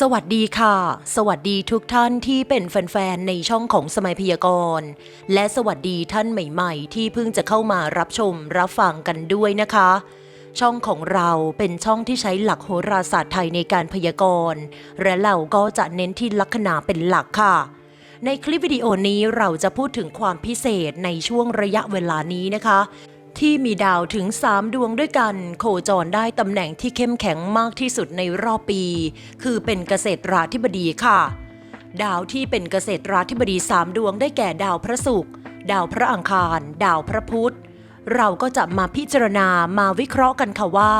สวัสดีค่ะ สวัสดีทุกท่านที่เป็นแฟนๆ ในช่องของสมัยพยากรณ์ และสวัสดีท่านใหม่ๆ ที่เพิ่งจะเข้ามารับชมรับฟังกันด้วยนะคะ ช่องของเราเป็นช่องที่ใช้หลักโหราศาสตร์ไทยในการพยากรณ์ และเราก็จะเน้นที่ลัคนาเป็นหลักค่ะ ในคลิปวิดีโอนี้เราจะพูดถึงความพิเศษในช่วงระยะเวลานี้นะคะ ที่มีดาวถึง 3 ดวงด้วยกัน โคจรได้ตำแหน่งที่เข้มแข็งมากที่สุดในรอบปี คือเป็นเกษตรราธิบดีค่ะ ดาวที่เป็นเกษตราธิบดี 3 ดวงได้แก่ดาวพระศุกร์ดาวพระอังคาร ดาวพระพุธเราก็จะมาพิจารณามาวิเคราะห์กันค่ะว่า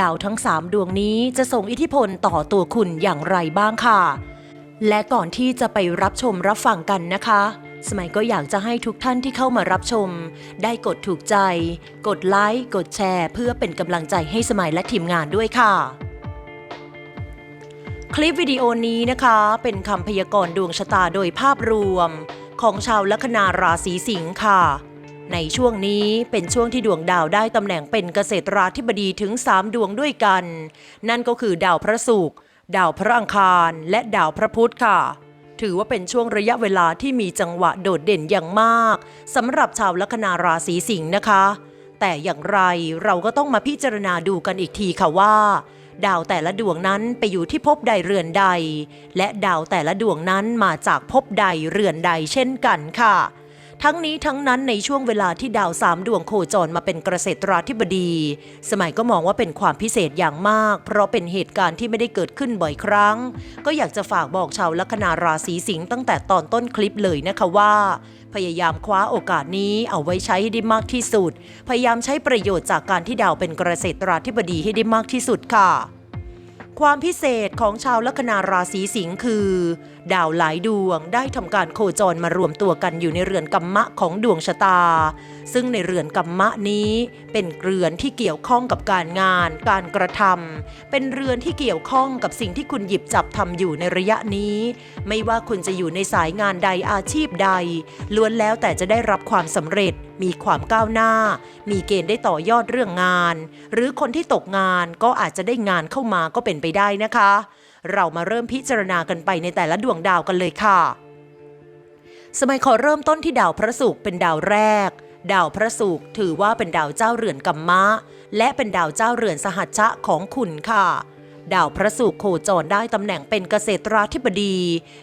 ดาวทั้ง 3 ดวงนี้จะส่งอิทธิพลต่อตัวคุณอย่างไรบ้างค่ะ และก่อนที่จะไปรับชมรับฟังกันนะคะ สมัยก็อยากจะให้ทุกท่านที่เข้ามารับชม ได้กดถูกใจ กดไลค์ กดแชร์ เพื่อเป็นกำลังใจให้สมัยและทีมงานด้วยค่ะ คลิปวิดีโอนี้นะคะ เป็นคำพยากรณ์ดวงชะตาโดยภาพรวม ของชาวลัคนาราศีสิงค์ค่ะ ในช่วงนี้เป็นช่วงที่ดวงดาวได้ตำแหน่งเป็นเกษตราธิบดีถึง 3 ดวงด้วยกัน นั่นก็คือดาวพระศุกร์ดาวพระอังคาร และดาวพระพุธค่ะ ถือว่าเป็นช่วงระยะเวลาที่มีจังหวะโดดเด่นอย่างมากสำหรับชาวลัคนาราศีสิงห์นะคะ แต่อย่างไรเราก็ต้องมาพิจารณาดูกันอีกทีค่ะว่า ดาวแต่ละดวงนั้นไปอยู่ที่ภพใดเรือนใด และดาวแต่ละดวงนั้นมาจากภพใดเรือนใดเช่นกันค่ะ ทั้งนี้ทั้งนั้นในช่วงเวลาที่ดาวสามดวงโคจรมาเป็นเกษตราธิบดี สมัยก็มองว่าเป็นความพิเศษอย่างมาก เพราะเป็นเหตุการณ์ที่ไม่ได้เกิดขึ้นบ่อยครั้ง ก็อยากจะฝากบอกชาวลัคนาราศีสิงห์ตั้งแต่ตอนต้นคลิปเลยนะคะว่า พยายามคว้าโอกาสนี้เอาไว้ใช้ให้ได้มากที่สุด พยายามใช้ประโยชน์จากการที่ดาวเป็นเกษตราธิบดีให้ได้มากที่สุดค่ะความพิเศษของชาวลัคนาราศีสิงห์คือดาวหลายดวงได้ทำการโคจรมารวมตัวกันอยู่ในเรือนกัมมะของดวงชะตา ซึ่งในเรือนกัมมะนี้เป็นเรือนที่เกี่ยวข้องกับการงาน การกระทำเป็นเรือนที่เกี่ยวข้องกับสิ่งที่คุณหยิบจับทำอยู่ในระยะนี้ ไม่ว่าคุณจะอยู่ในสายงานใดอาชีพใด ล้วนแล้วแต่จะได้รับความสำเร็จ มีความก้าวหน้า มีเกณฑ์ได้ต่อยอดเรื่องงาน หรือคนที่ตกงานก็อาจจะได้งานเข้ามาก็เป็นไปได้นะคะ เรามาเริ่มพิจารณากันไปในแต่ละดวงดาวกันเลยค่ะ สมัยขอเริ่มต้นที่ดาวพระศุกร์เป็นดาวแรก ดาวพระศุกร์ถือว่าเป็นดาวเจ้าเรือนกัมมะ และเป็นดาวเจ้าเรือนสหัชชะของคุณค่ะ ดาวพระศุกร์โคจรได้ตำแหน่งเป็นเกษตราธิบดี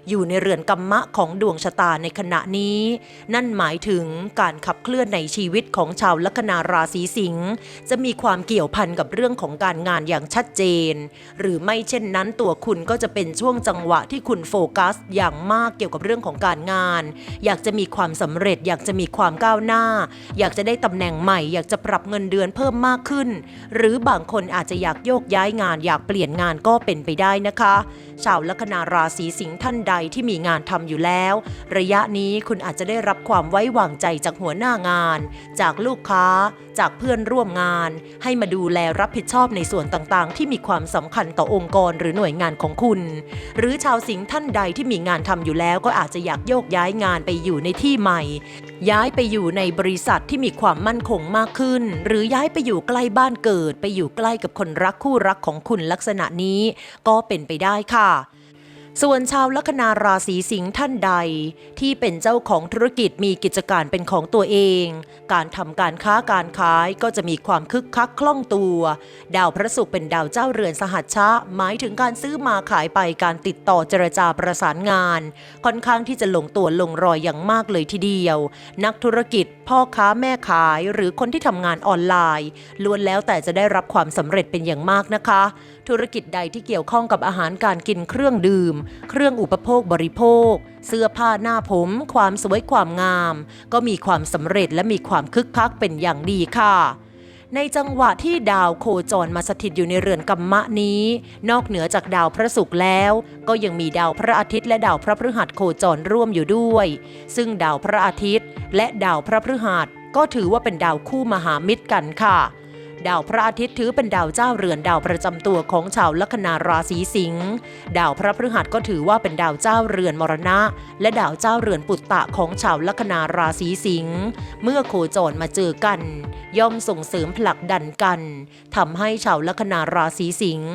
อยู่ในเรือนกัมมะของดวงชะตาในขณะนี้ นั่นหมายถึงการขับเคลื่อนในชีวิตของชาวลัคนาราศีสิงห์จะมีความเกี่ยวพันกับเรื่องของการงานอย่างชัดเจน หรือไม่เช่นนั้นตัวคุณก็จะเป็นช่วงจังหวะที่คุณโฟกัส อย่างมากเกี่ยวกับเรื่องของการงาน อยากจะมีความสำเร็จ อยากจะมีความก้าวหน้า อยากจะได้ตำแหน่งใหม่ อยากจะปรับเงินเดือนเพิ่มมากขึ้น หรือบางคนอาจจะอยากโยกย้ายงานอยากเปลี่ยนงานก็เป็นไปได้นะคะ ชาวลัคนาราศีสิงห์ท่านใดที่มีงานทำอยู่แล้ว ระยะนี้คุณอาจจะได้รับความไว้วางใจจากหัวหน้างาน จากลูกค้า จากเพื่อนร่วมงาน ให้มาดูแลรับผิดชอบในส่วนต่างๆ ที่มีความสำคัญต่อองค์กรหรือหน่วยงานของคุณ หรือชาวสิงห์ท่านใดที่มีงานทำอยู่แล้วก็อาจจะอยากโยกย้ายงานไปอยู่ในที่ใหม่ ย้ายไปอยู่ในบริษัทที่มีความมั่นคงมากขึ้น หรือย้ายไปอยู่ใกล้บ้านเกิด ไปอยู่ใกล้กับคนรักคู่รักของคุณลักษณะนี้ ก็เป็นไปได้ค่ะส่วนชาวลัคนาราศีสิงห์ท่านใด ที่เป็นเจ้าของธุรกิจมีกิจการเป็นของตัวเอง การทำการค้าการขายก็จะมีความคึกคักคล่องตัว ดาวพระศุกร์เป็นดาวเจ้าเรือนสหัชชะ หมายถึงการซื้อมาขายไปการติดต่อเจรจาประสานงาน ค่อนข้างที่จะลงตัวลงรอยอย่างมากเลยทีเดียว นักธุรกิจพ่อค้าแม่ขายหรือคนที่ทำงานออนไลน์ล้วนแล้วแต่จะได้รับความสำเร็จเป็นอย่างมากนะคะ ธุรกิจใดที่เกี่ยวข้องกับอาหารการกินเครื่องดื่ม เครื่องอุปโภคบริโภค เสื้อผ้าหน้าผม ความสวยความงาม ก็มีความสำเร็จและมีความคึกคักเป็นอย่างดีค่ะในจังหวะที่ดาวโคจรมาสถิตอยู่ในเรือนกัมมะนี้ นอกเหนือจากดาวพระศุกร์แล้ว ก็ยังมีดาวพระอาทิตย์และดาวพระพฤหัสโคจรร่วมอยู่ด้วย ซึ่งดาวพระอาทิตย์ และดาวพระพฤหัสก็ถือว่าเป็นดาวคู่มหามิตรกันค่ะ ดาวพระอาทิตย์ถือเป็นดาวเจ้าเรือนดาวประจำตัวของชาวลัคนาราศีสิงห์ดาวพระพฤหัสก็ถือว่าเป็นดาวเจ้าเรือนมรณะ และดาวเจ้าเรือนปุตตะของชาวลัคนาราศีสิงห์เมื่อโคจรมาเจอกัน ย่อมส่งเสริมผลักดันกันทำให้ชาวลัคนาราศีสิงห์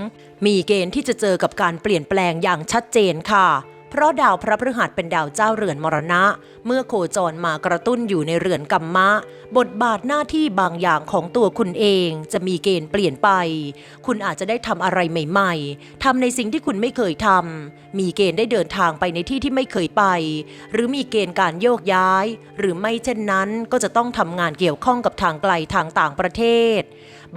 มีเกณฑ์ที่จะเจอกับการเปลี่ยนแปลงอย่างชัดเจนค่ะ เพราะดาวพระพฤหัสเป็นดาวเจ้าเรือนมรณะ เมื่อโคจรมากระตุ้นอยู่ในเรือนกัมมะ บทบาทหน้าที่บางอย่างของตัวคุณเองจะมีเกณฑ์เปลี่ยนไป คุณอาจจะได้ทำอะไรใหม่ ๆทำในสิ่งที่คุณไม่เคยทำมีเกณฑ์ได้เดินทางไปในที่ที่ไม่เคยไป หรือมีเกณฑ์การโยกย้าย หรือไม่เช่นนั้นก็จะต้องทำงานเกี่ยวข้องกับทางไกลทางต่างประเทศ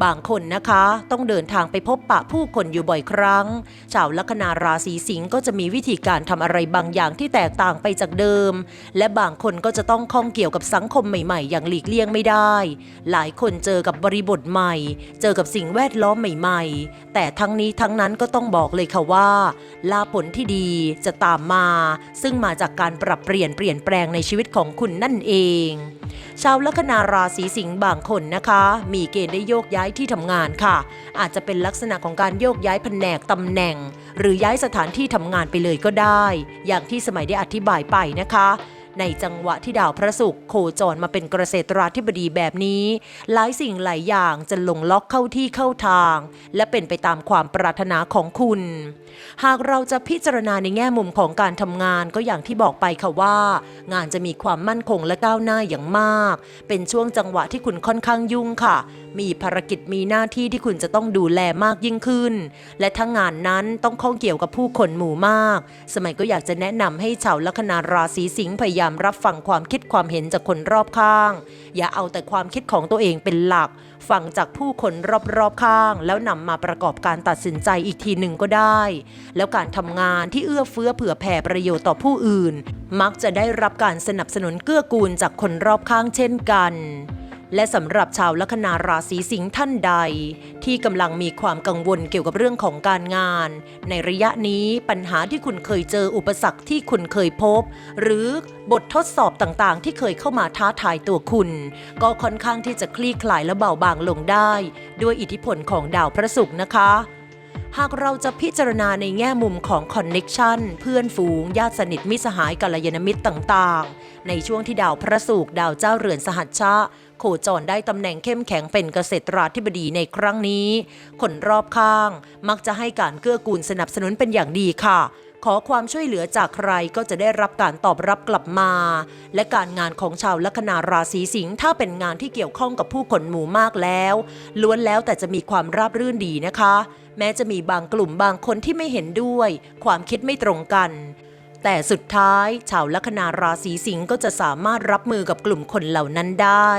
บางคนนะคะ ต้องเดินทางไปพบปะผู้คนอยู่บ่อยครั้ง ชาวลัคนาราศีสิงห์ก็จะมีวิธีการทำอะไรบางอย่างที่แตกต่างไปจากเดิม และบางคนก็จะต้องข้องเกี่ยวกับสังคมใหม่ๆ อย่างหลีกเลี่ยงไม่ได้ หลายคนเจอกับบริบทใหม่ เจอกับสิ่งแวดล้อมใหม่ ๆ แต่ทั้งนี้ทั้งนั้นก็ต้องบอกเลยค่ะว่า ลาผลที่ดีจะตามมา ซึ่งมาจากการปรับเปลี่ยนเปลี่ยนแปลงในชีวิตของคุณนั่นเอง ชาวลัคนาราศีสิงห์บางคนนะคะ มีเกณฑ์ได้โยกย้ายที่ทำงานค่ะ อาจจะเป็นลักษณะของการโยกย้ายแผนกตำแหน่ง หรือย้ายสถานที่ทำงานไปเลยก็ได้ อย่างที่สมัยได้อธิบายไปนะคะ ในจังหวะที่ดาวพระศุกร์โคจรมาเป็นเกษตราธิบดีแบบนี้ หลายสิ่งหลายอย่างจะลงล็อกเข้าที่เข้าทาง และเป็นไปตามความปรารถนาของคุณ หากเราจะพิจารณาในแง่มุมของการทำงานก็อย่างที่บอกไปค่ะว่า งานจะมีความมั่นคงและก้าวหน้าอย่างมาก เป็นช่วงจังหวะที่คุณค่อนข้างยุ่งค่ะ มีภารกิจมีหน้าที่ที่คุณจะต้องดูแลมากยิ่งขึ้น และถ้างานนั้นต้องข้องเกี่ยวกับผู้คนหมู่มาก สมัยก็อยากจะแนะนำให้ชาวลัคนาราศีสิงห์พยายามรับฟังความคิดความเห็นจากคนรอบข้าง อย่าเอาแต่ความคิดของตัวเองเป็นหลัก ฟังจากผู้คนรอบๆข้าง แล้วนำมาประกอบการตัดสินใจอีกทีหนึ่งก็ได้ แล้วการทำงานที่เอื้อเฟื้อเผื่อแผ่ประโยชน์ต่อผู้อื่น มักจะได้รับการสนับสนุนเกื้อกูลจากคนรอบข้างเช่นกัน และสำหรับชาวลัคนาราศีสิงห์ท่านใด ที่กำลังมีความกังวลเกี่ยวกับเรื่องของการงาน ในระยะนี้ปัญหาที่คุณเคยเจออุปสรรคที่คุณเคยพบ หรือบททดสอบต่างๆ ที่เคยเข้ามาท้าทายตัวคุณ ก็ค่อนข้างที่จะคลี่คลายและเบาบางลงได้ ด้วยอิทธิพลของดาวพระศุกร์นะคะหากเราจะพิจารณาในแง่มุมของคอนเน็กชันเพื่อนฝูง ญาติสนิทมิตรสหายกัลยาณมิตรต่างๆ ในช่วงที่ดาวพระศุกร์ดาวเจ้าเรือนสหัชชะ โคจรได้ตำแหน่งเข้มแข็งเป็นเกษตราธิบดีในครั้งนี้ คนรอบข้างมักจะให้การเกื้อกูลสนับสนุนเป็นอย่างดีค่ะ ขอความช่วยเหลือจากใครก็จะได้รับการตอบรับกลับมา และการงานของชาวลัคนาราศีสิงห์ถ้าเป็นงานที่เกี่ยวข้องกับผู้คนหมู่มากแล้ว ล้วนแล้วแต่จะมีความราบรื่นดีนะคะ แม้จะมีบางกลุ่มบางคนที่ไม่เห็นด้วย ความคิดไม่ตรงกัน แต่สุดท้ายชาวลัคนาราศีสิงห์ก็จะสามารถรับมือกับกลุ่มคนเหล่านั้นได้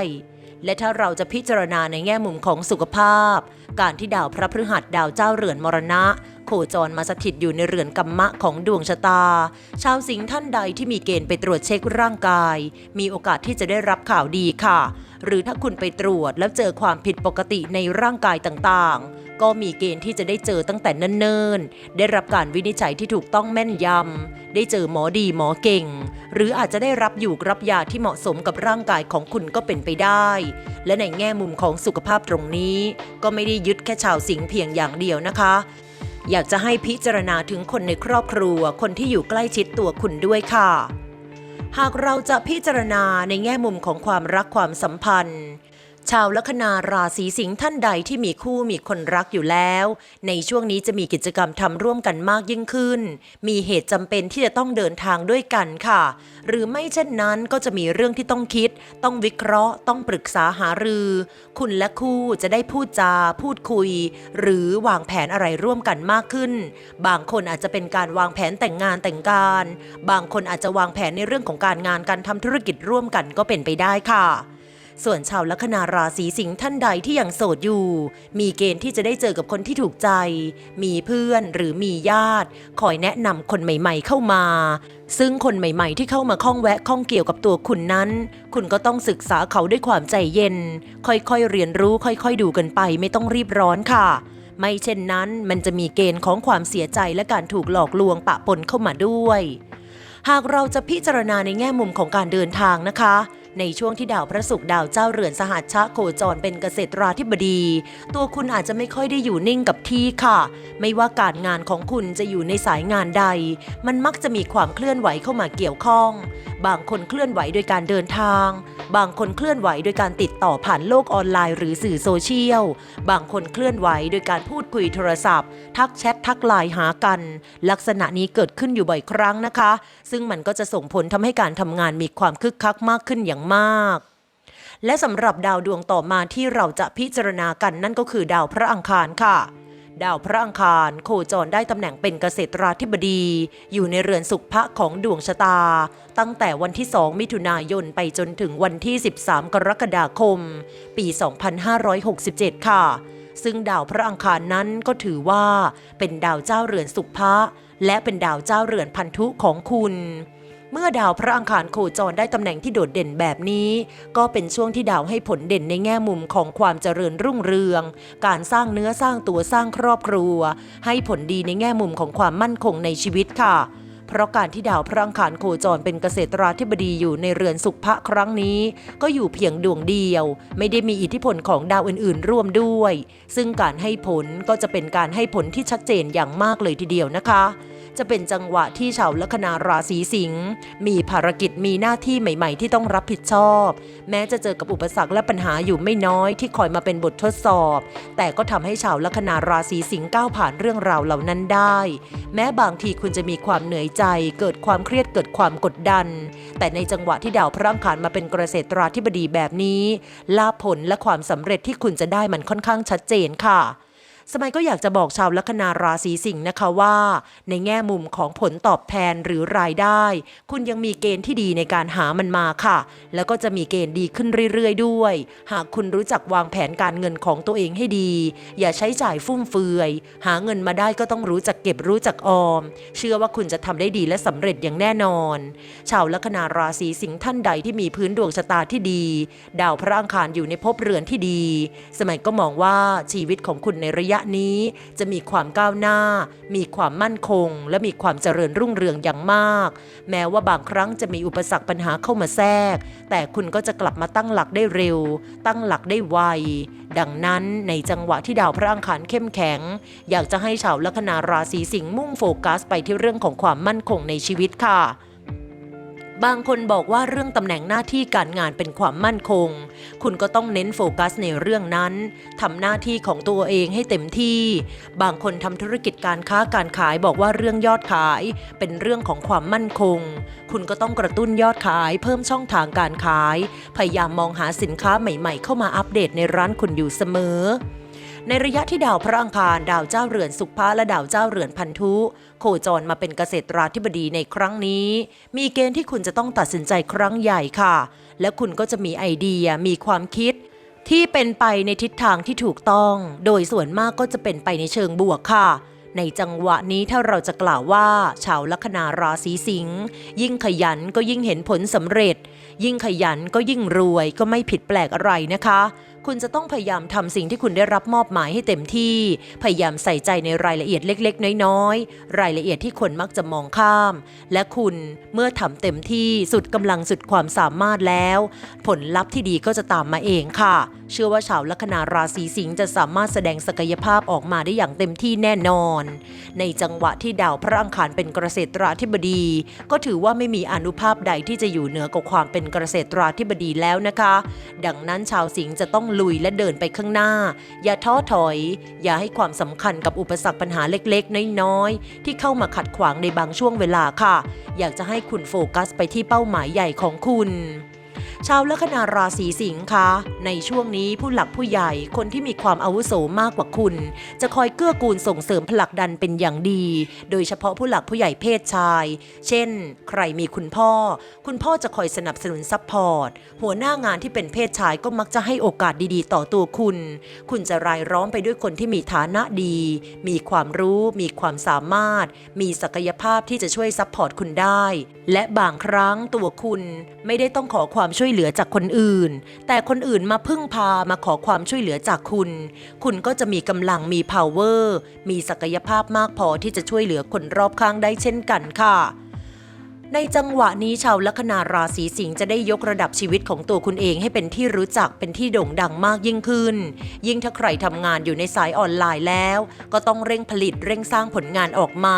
และถ้าเราจะพิจารณาในแง่มุมของสุขภาพ การที่ดาวพระพฤหัสดาวเจ้าเรือนมรณะ โคจรมาสถิตอยู่ในเรือนกัมมะของดวงชะตา ชาวสิงห์ท่านใดที่มีเกณฑ์ไปตรวจเช็คร่างกาย มีโอกาสที่จะได้รับข่าวดีค่ะ หรือถ้าคุณไปตรวจแล้วเจอความผิดปกติในร่างกายต่างๆ ก็มีเกณฑ์ที่จะได้เจอตั้งแต่เนิ่นๆ ได้รับการวินิจฉัยที่ถูกต้องแม่นยำ ได้เจอหมอดีหมอเก่ง หรืออาจจะได้รับอยู่รับยาที่เหมาะสมกับร่างกายของคุณก็เป็นไปได้ และในแง่มุมของสุขภาพตรงนี้ ก็ไม่ได้ยึดแค่ชาวสิงห์เพียงอย่างเดียวนะคะอยากจะให้พิจารณาถึงคนในครอบครัว คนที่อยู่ใกล้ชิดตัวคุณด้วยค่ะ หากเราจะพิจารณาในแง่มุมของความรักความสัมพันธ์ ชาวลัคนาราศีสิงห์ท่านใดที่มีคู่มีคนรักอยู่แล้ว ในช่วงนี้จะมีกิจกรรมทำร่วมกันมากยิ่งขึ้น มีเหตุจำเป็นที่จะต้องเดินทางด้วยกันค่ะ หรือไม่เช่นนั้นก็จะมีเรื่องที่ต้องคิด ต้องวิเคราะห์ ต้องปรึกษาหารือ คุณและคู่จะได้พูดจา พูดคุย หรือวางแผนอะไรร่วมกันมากขึ้น บางคนอาจจะเป็นการวางแผนแต่งงานแต่งการ บางคนอาจจะวางแผนในเรื่องของการงานการทำธุรกิจร่วมกันก็เป็นไปได้ค่ะ ส่วนชาวลัคนาราศีสิงห์ท่านใดที่ยังโสดอยู่ มีเกณฑ์ที่จะได้เจอกับคนที่ถูกใจ มีเพื่อนหรือมีญาติ คอยแนะนำคนใหม่ ๆ เข้ามา ซึ่งคนใหม่ ๆ ที่เข้ามาข้องแวะข้องเกี่ยวกับตัวคุณนั้น คุณก็ต้องศึกษาเขาด้วยความใจเย็น ค่อยๆเรียนรู้ค่อยๆดูกันไป ไม่ต้องรีบร้อนค่ะไม่เช่นนั้นมันจะมีเกณฑ์ของความเสียใจและการถูกหลอกลวงปะปนเข้ามาด้วย หากเราจะพิจารณาในแง่มุมของการเดินทางนะคะ ในช่วงที่ดาวพระศุกร์ดาวเจ้าเรือนสหัชชะโคจรเป็นเกษตราธิบดี ตัวคุณอาจจะไม่ค่อยได้อยู่นิ่งกับที่ค่ะ ไม่ว่าการงานของคุณจะอยู่ในสายงานใด มันมักจะมีความเคลื่อนไหวเข้ามาเกี่ยวข้อง บางคนเคลื่อนไหวโดยการเดินทาง บางคนเคลื่อนไหวโดยการติดต่อผ่านโลกออนไลน์หรือสื่อโซเชียล บางคนเคลื่อนไหวโดยการพูดคุยโทรศัพท์ ทักแชททักไลน์หากัน ลักษณะนี้เกิดขึ้นอยู่บ่อยครั้งนะคะ ซึ่งมันก็จะส่งผลทำให้การทำงานมีความคึกคักมากขึ้นอย่างมาก และสำหรับดาวดวงต่อมาที่เราจะพิจารณากันนั่นก็คือดาวพระอังคารค่ะ ดาวพระอังคารโคจรได้ตำแหน่งเป็นเกษตราธิบดี อยู่ในเรือนสุขพระของดวงชะตา ตั้งแต่วันที่ 2 มิถุนายนไปจนถึงวันที่ 13 กรกฎาคม ปี 2567 ค่ะซึ่งดาวพระอังคารนั้นก็ถือว่าเป็นดาวเจ้าเรือนสุขพระและเป็นดาวเจ้าเรือนพันธุของคุณ เมื่อดาวพระอังคารโคจรได้ตำแหน่งที่โดดเด่นแบบนี้ ก็เป็นช่วงที่ดาวให้ผลเด่นในแง่มุมของความเจริญรุ่งเรือง การสร้างเนื้อสร้างตัวสร้างครอบครัว ให้ผลดีในแง่มุมของความมั่นคงในชีวิตค่ะ เพราะการที่ดาวพระอังคารโคจรเป็นเกษตราธิบดีอยู่ในเรือนสุขพระครั้งนี้ ก็อยู่เพียงดวงเดียว ไม่ได้มีอิทธิพลของดาวอื่น ๆ ร่วมด้วย ซึ่งการให้ผลก็จะเป็นการให้ผลที่ชัดเจนอย่างมากเลยทีเดียวนะคะ จะเป็นจังหวะที่ชาวลัคนาราศีสิงห์มีภารกิจมีหน้าที่ใหม่ๆ ที่ต้องรับผิดชอบ แม้จะเจอกับอุปสรรคและปัญหาอยู่ไม่น้อยที่คอยมาเป็นบททดสอบ แต่ก็ทำให้ชาวลัคนาราศีสิงห์ก้าวผ่านเรื่องราวเหล่านั้นได้ แม้บางทีคุณจะมีความเหนื่อยใจ เกิดความเครียดเกิดความกดดัน แต่ในจังหวะที่ดาวพระอังคารมาเป็นเกษตราธิบดีแบบนี้ลาภผลและความสำเร็จที่คุณจะได้มันค่อนข้างชัดเจนค่ะ สมัยก็อยากจะบอกชาวลัคนาราศีสิงห์นะคะว่า ในแง่มุมของผลตอบแทนหรือรายได้ คุณยังมีเกณฑ์ที่ดีในการหามันมาค่ะ แล้วก็จะมีเกณฑ์ดีขึ้นเรื่อยๆ ด้วย หากคุณรู้จักวางแผนการเงินของตัวเองให้ดี อย่าใช้จ่ายฟุ่มเฟือย หาเงินมาได้ก็ต้องรู้จักเก็บรู้จักออม เชื่อว่าคุณจะทำได้ดีและสำเร็จอย่างแน่นอน ชาวลัคนาราศีสิงห์ท่านใดที่มีพื้นดวงชะตาที่ดี ดาวพระอังคารอยู่ในภพเรือนที่ดี สมัยก็มองว่าชีวิตของคุณในระยะนี้จะมีความก้าวหน้า มีความมั่นคง และมีความเจริญรุ่งเรืองอย่างมาก แม้ว่าบางครั้งจะมีอุปสรรคปัญหาเข้ามาแทรก แต่คุณก็จะกลับมาตั้งหลักได้เร็ว ตั้งหลักได้ไว ดังนั้นในจังหวะที่ดาวพระอังคารเข้มแข็ง อยากจะให้ชาวลัคนาราศีสิงห์มุ่งโฟกัสไปที่เรื่องของความมั่นคงในชีวิตค่ะ บางคนบอกว่าเรื่องตำแหน่งหน้าที่การงานเป็นความมั่นคง คุณก็ต้องเน้นโฟกัสในเรื่องนั้นทำหน้าที่ของตัวเองให้เต็มที่ บางคนทำธุรกิจการค้าการขายบอกว่าเรื่องยอดขาย เป็นเรื่องของความมั่นคง คุณก็ต้องกระตุ้นยอดขาย เพิ่มช่องทางการขาย พยายามมองหาสินค้าใหม่ ๆ เข้ามาอัปเดตในร้านคุณอยู่เสมอ ในระยะที่ดาวพระอังคาร ดาวเจ้าเรือนสุขภาและดาวเจ้าเรือนพันธุ โคจรมาเป็นเกษตราธิบดีในครั้งนี้ มีเกณฑ์ที่คุณจะต้องตัดสินใจครั้งใหญ่ค่ะ และคุณก็จะมีไอเดียมีความคิด ที่เป็นไปในทิศทางที่ถูกต้อง โดยส่วนมากก็จะเป็นไปในเชิงบวกค่ะในจังหวะนี้ถ้าเราจะกล่าวว่า ชาวลัคนาราศีสิงห์ยิ่งขยันก็ยิ่งเห็นผลสำเร็จ ยิ่งขยันก็ยิ่งรวยก็ไม่ผิดแปลกอะไรนะคะ คุณจะต้องพยายามทำสิ่งที่คุณได้รับมอบหมายให้เต็มที่ พยายามใส่ใจในรายละเอียดเล็ก ๆ น้อยๆ รายละเอียดที่คนมักจะมองข้าม และคุณเมื่อทำเต็มที่สุดกำลังสุดความสามารถแล้ว ผลลัพธ์ที่ดีก็จะตามมาเองค่ะ เชื่อว่าชาวลัคนาราศีสิงห์จะสามารถแสดงศักยภาพออกมาได้อย่างเต็มที่แน่นอน ในจังหวะที่ดาวพระอังคารเป็นเกษตราธิบดี ก็ถือว่าไม่มีอนุภาพใดที่จะอยู่เหนือกว่าความเป็นเกษตราธิบดีแล้วนะคะ ดังนั้นชาวสิงห์จะต้องลุยและเดินไปข้างหน้า อย่าท้อถอย อย่าให้ความสำคัญกับอุปสรรคปัญหาเล็กๆ น้อยๆ ที่เข้ามาขัดขวางในบางช่วงเวลาค่ะ อยากจะให้คุณโฟกัสไปที่เป้าหมายใหญ่ของคุณ ชาวลัคนาราศีสิงห์คะในช่วงนี้ผู้หลักผู้ใหญ่คนที่มีความอาวุโสมากกว่าคุณ จะคอยเกื้อกูลส่งเสริมผลักดันเป็นอย่างดี โดยเฉพาะผู้หลักผู้ใหญ่เพศชาย เช่น ใครมีคุณพ่อ คุณพ่อจะคอยสนับสนุนซัพพอร์ต หัวหน้างานที่เป็นเพศชายก็มักจะให้โอกาสดีๆ ต่อตัวคุณ คุณจะรายล้อมไปด้วยคนที่มีฐานะดี มีความรู้ มีความสามารถ มีศักยภาพที่จะช่วยซัพพอร์ตคุณได้ และบางครั้งตัวคุณไม่ได้ต้องขอความช่วยวยเหลือจากคนอื่น แต่คนอื่นมาพึ่งพามาขอความช่วยเหลือจากคุณ คุณก็จะมีกำลังมี power มีศักยภาพมากพอที่จะช่วยเหลือคนรอบข้างได้เช่นกันค่ะในจังหวะนี้ชาวลัคนาราศีสิงห์จะได้ยกระดับชีวิตของตัวคุณเองให้เป็นที่รู้จักเป็นที่โด่งดังมากยิ่งขึ้น ยิ่งถ้าใครทำงานอยู่ในสายออนไลน์แล้ว ก็ต้องเร่งผลิตเร่งสร้างผลงานออกมา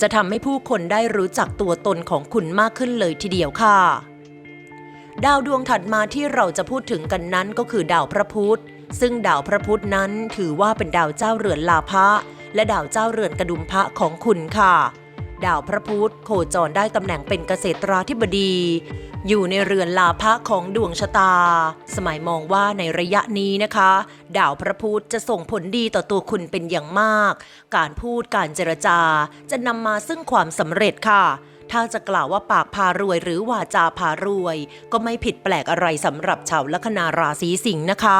จะทำให้ผู้คนได้รู้จักตัวตนของคุณมากขึ้นเลยทีเดียวค่ะ ดาวดวงถัดมาที่เราจะพูดถึงกันนั้นก็คือดาวพระพุธ ซึ่งดาวพระพุธนั้นถือว่าเป็นดาวเจ้าเรือนลาภะและดาวเจ้าเรือนกระดุมพระของคุณค่ะ ดาวพระพุธโคจรได้ตำแหน่งเป็นเกษตราธิบดี อยู่ในเรือนลาภะของดวงชะตา สมัยมองว่าในระยะนี้นะคะ ดาวพระพุธจะส่งผลดีต่อตัวคุณเป็นอย่างมาก การพูดการเจรจาจะนำมาซึ่งความสำเร็จค่ะ ถ้าจะกล่าวว่าปากพารวยหรือวาจาพารวย ก็ไม่ผิดแปลกอะไรสำหรับชาวลัคนาราศีสิงห์นะคะ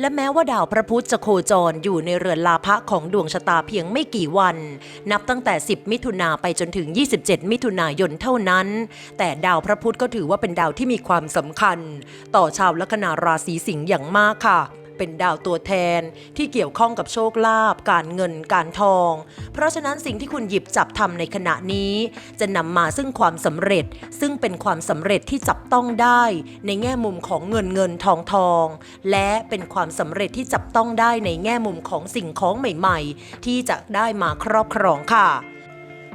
และแม้ว่าดาวพระพุธจะโคจรอยู่ในเรือนลาภะของดวงชะตาเพียงไม่กี่วัน นับตั้งแต่ 10 มิถุนาไปจนถึง 27 มิถุนายนเท่านั้น แต่ดาวพระพุธก็ถือว่าเป็นดาวที่มีความสำคัญ ต่อชาวลัคนาราศีสิงห์อย่างมากค่ะ เป็นดาวตัวแทนที่เกี่ยวข้องกับโชคลาภการเงินการทอง เพราะฉะนั้นสิ่งที่คุณหยิบจับทำในขณะนี้ จะนำมาซึ่งความสำเร็จ ซึ่งเป็นความสำเร็จที่จับต้องได้ ในแง่มุมของเงินเงินทองทอง และเป็นความสำเร็จที่จับต้องได้ในแง่มุมของสิ่งของใหม่ ๆ ที่จะได้มาครอบครองค่ะ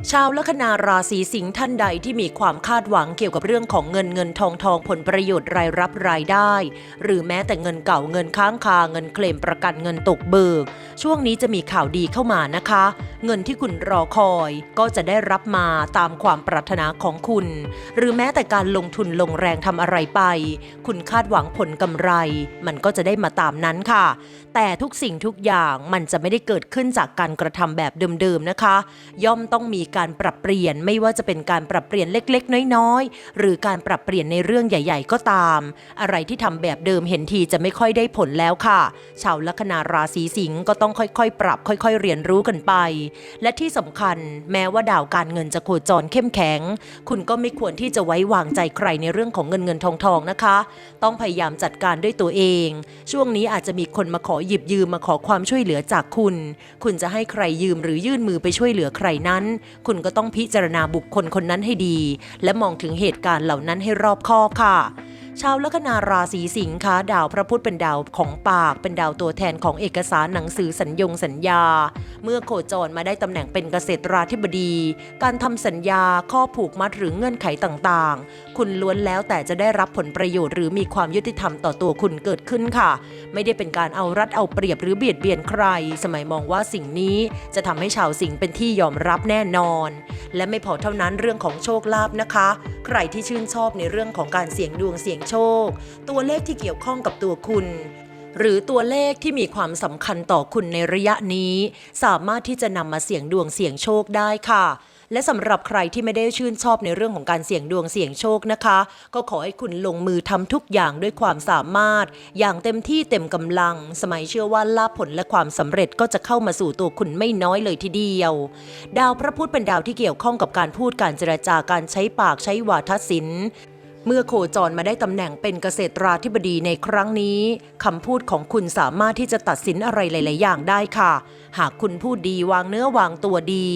ชาวลัคนาราศีสิงห์ท่านใดที่มีความคาดหวังเกี่ยวกับเรื่องของเงินเงินทองทองผลประโยชน์รายรับรายได้ หรือแม้แต่เงินเก่าเงินค้างคาเงินเคลมประกันเงินตกเบิก ช่วงนี้จะมีข่าวดีเข้ามานะคะ เงินที่คุณรอคอยก็จะได้รับมาตามความปรารถนาของคุณ หรือแม้แต่การลงทุนลงแรงทำอะไรไป คุณคาดหวังผลกำไร มันก็จะได้มาตามนั้นค่ะ แต่ทุกสิ่งทุกอย่างมันจะไม่ได้เกิดขึ้นจากการกระทำแบบเดิมๆนะคะ ย่อมต้องมีการปรับเปลี่ยนไม่ว่าจะเป็นการปรับเปลี่ยนเล็ก ๆ น้อยๆ หรือการปรับเปลี่ยนในเรื่องใหญ่ ๆ ก็ตาม อะไรที่ทำแบบเดิมเห็นทีจะไม่ค่อยได้ผลแล้วค่ะ ชาวลัคนาราศีสิงห์ก็ต้องค่อยๆ ปรับค่อย ๆ เรียนรู้กันไป และที่สำคัญแม้ว่าดาวการเงินจะโคจรเข้มแข็ง คุณก็ไม่ควรที่จะไว้วางใจใครในเรื่องของเงินเงินทองทองนะคะ ต้องพยายามจัดการด้วยตัวเอง ช่วงนี้อาจจะมีคนมาขอหยิบยืมมาขอความช่วยเหลือจากคุณ คุณจะให้ใครยืมหรือยื่นมือไปช่วยเหลือใครนั้นคุณก็ต้องพิจารณาบุคคลคนนั้นให้ดี และมองถึงเหตุการณ์เหล่านั้นให้รอบคอบค่ะชาวลัคนาราศีสิงค์คะดาวพระพุธเป็นดาวของปาก เป็นดาวตัวแทนของเอกสารหนังสือสัญญงสัญญา เมื่อโคจรมาได้ตำแหน่งเป็นเกษตราธิบดี การทำสัญญาข้อผูกมัดหรือเงื่อนไขต่างๆคุณล้วนแล้วแต่จะได้รับผลประโยชน์หรือมีความยุติธรรมต่อตัวคุณเกิดขึ้นค่ะ ไม่ได้เป็นการเอารัดเอาเปรียบหรือเบียดเบียนใคร สมัยมองว่าสิ่งนี้จะทำให้ชาวสิงห์เป็นที่ยอมรับแน่นอน และไม่พอเท่านั้นเรื่องของโชคลาภนะคะ ใครที่ชื่นชอบในเรื่องของการเสี่ยงดวงเสี่ยงโชค ตัวเลขที่เกี่ยวข้องกับตัวคุณหรือตัวเลขที่มีความสำคัญต่อคุณในระยะนี้ สามารถที่จะนำมาเสี่ยงดวงเสี่ยงโชคได้ค่ะ และสำหรับใครที่ไม่ได้ชื่นชอบในเรื่องของการเสี่ยงดวงเสี่ยงโชคนะคะ ก็ขอให้คุณลงมือทำทุกอย่างด้วยความสามารถ อย่างเต็มที่เต็มกำลัง สมัยเชื่อว่าลาภผลและความสำเร็จก็จะเข้ามาสู่ตัวคุณไม่น้อยเลยทีเดียว ดาวพระพุธเป็นดาวที่เกี่ยวข้องกับการพูดการเจรจาการใช้ปากใช้วาทศิลป์ เมื่อโคจรมาได้ตำแหน่งเป็นเกษตราธิบดีในครั้งนี้คำพูดของคุณสามารถที่จะตัดสินอะไรหลาย ๆ อย่างได้ค่ะ หากคุณพูดดีวางเนื้อวางตัวดี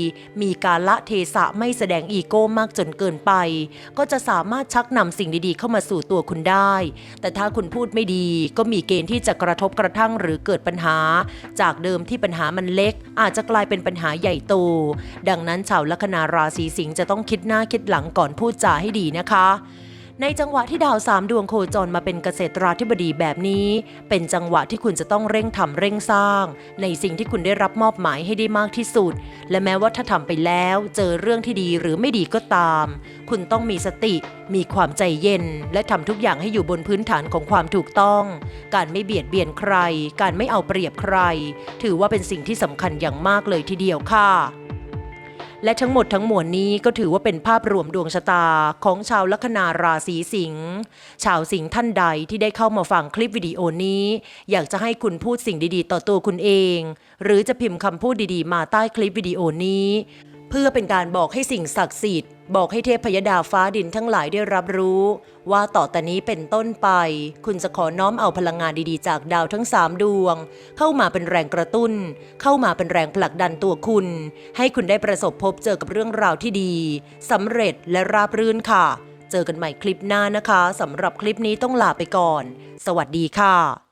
มีการละเทศะไม่แสดงอีโก้มากจนเกินไป ก็จะสามารถชักนำสิ่งดี ๆ เข้ามาสู่ตัวคุณได้ แต่ถ้าคุณพูดไม่ดี ก็มีเกณฑ์ที่จะกระทบกระทั่งหรือเกิดปัญหา จากเดิมที่ปัญหามันเล็ก อาจจะกลายเป็นปัญหาใหญ่โต ดังนั้นชาวลัคนาราศีสิงห์จะต้องคิดหน้าคิดหลังก่อนพูดจาให้ดีนะคะ ในจังหวะที่ดาวสามดวงโคจรมาเป็นเกษตราธิบดีแบบนี้ เป็นจังหวะที่คุณจะต้องเร่งทำเร่งสร้าง ในสิ่งที่คุณได้รับมอบหมายให้ได้มากที่สุด และแม้ว่าถ้าทำไปแล้ว เจอเรื่องที่ดีหรือไม่ดีก็ตาม คุณต้องมีสติ มีความใจเย็น และทำทุกอย่างให้อยู่บนพื้นฐานของความถูกต้อง การไม่เบียดเบียนใคร การไม่เอาเปรียบใคร ถือว่าเป็นสิ่งที่สำคัญอย่างมากเลยทีเดียวค่ะ และทั้งหมดทั้งมวลนี้ก็ถือว่าเป็นภาพรวมดวงชะตาของชาวลัคนาราศีสิงห์ชาวสิงห์ท่านใดที่ได้เข้ามาฟังคลิปวิดีโอนี้ อยากจะให้คุณพูดสิ่งดีๆ ต่อตัวคุณเอง หรือจะพิมพ์คำพูดดีๆ มาใต้คลิปวิดีโอนี้ พื่อเป็นการบอกให้สิ่งศักดิ์สิทธิ์ บอกให้เทพพยดาฟ้าดินทั้งหลายได้รับรู้ ว่าต่อแต่นี้เป็นต้นไป คุณจะขอน้อมเอาพลังงานดีๆ จากดาวทั้งสามดวง เข้ามาเป็นแรงกระตุ้น เข้ามาเป็นแรงผลักดันตัวคุณ ให้คุณได้ประสบพบเจอกับเรื่องราวที่ดีสำเร็จและราบรื่นค่ะ เจอกันใหม่คลิปหน้านะคะสำหรับคลิปนี้ต้องลาไปก่อน สวัสดีค่ะ